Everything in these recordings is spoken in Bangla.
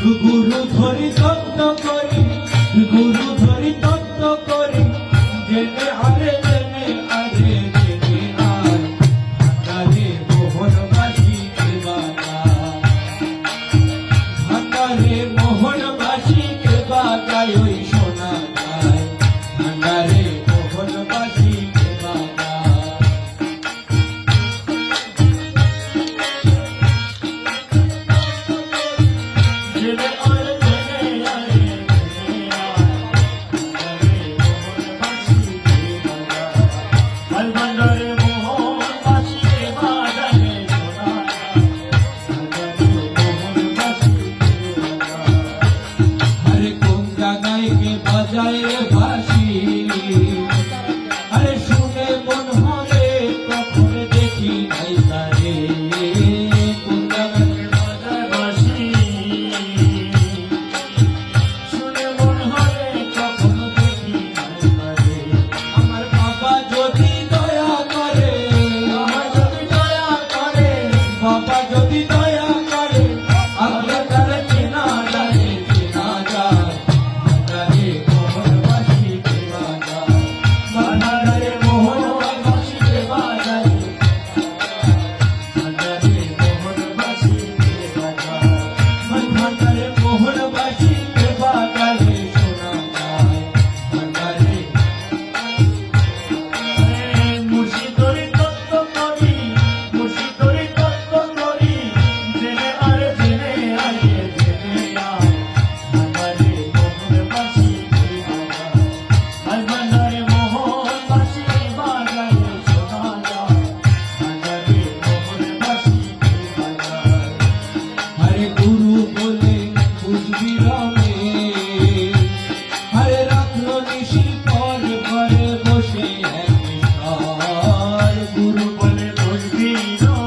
গুরু ধরি তত্ত্ব করি গুরু ধরি তত্ত্ব করি যেতে হারে Jair. You.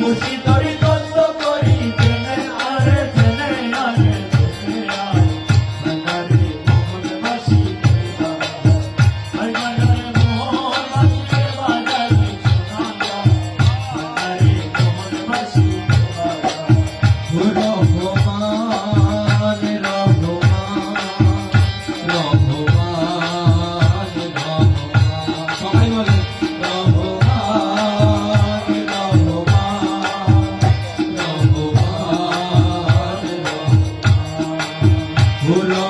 মুর্শিদ भूलो